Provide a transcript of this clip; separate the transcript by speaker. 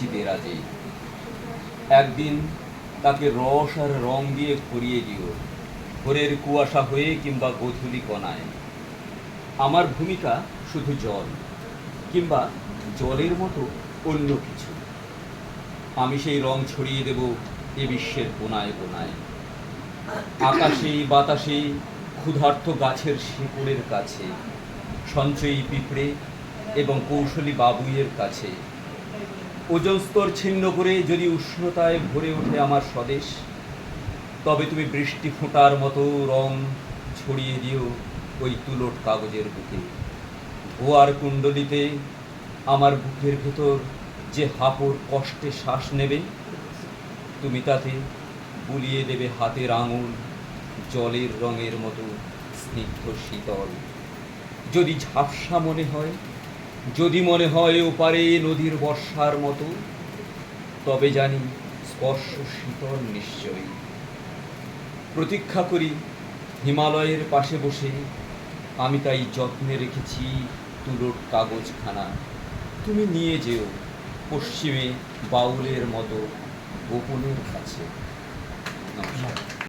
Speaker 1: রেখেছি দেরাজে একদিন তাকে রস আর রং দিয়ে ভরিয়ে দিও। ভোরের কুয়াশা হয়ে কিংবা গধূলি কণায়। আমার ভূমিকা শুধু জল, কিংবা জলের মতো অন্য কিছু। আমি সেই রং ছড়িয়ে দেব এ বিশ্বের কোনায় কোনায় আকাশে, বাতাসে, ক্ষুধার্ত গাছের শিকড়ের কাছে, সঞ্চয়ী পিঁপড়ে এবং কৌশলী বাবুইয়ের কাছে। ওজন স্তর ছিন্ন করে যদি উষ্ণতায় ভরে ওঠে আমার স্বদেশ, তবে তুমি বৃষ্টি ফোঁটার মতো রং ছড়িয়ে দিও ওই তুলোট কাগজের বুকে। ভুয়ার কুণ্ডলিতে আমার বুকের ভেতর যে হাঁপড় কষ্টে শ্বাস নেবে, তুমি তাতে বুলিয়ে দেবে হাতের আঙুল জলের রঙের মতো স্নিগ্ধ শীতল। যদি ঝাপসা মনে হয় যদি মনে হয় ওপারে নদীর বর্ষার মতো, তবে জানি স্পর্শ শীতল নিশ্চয়ই। প্রতীক্ষা করি হিমালয়ের পাশে বসে, আমি তাই যত্নে রেখেছি তুলোর কাগজখানা। তুমি নিয়ে যেও পশ্চিমে বাউলের মতো গোপনের কাছে। নমস্কার।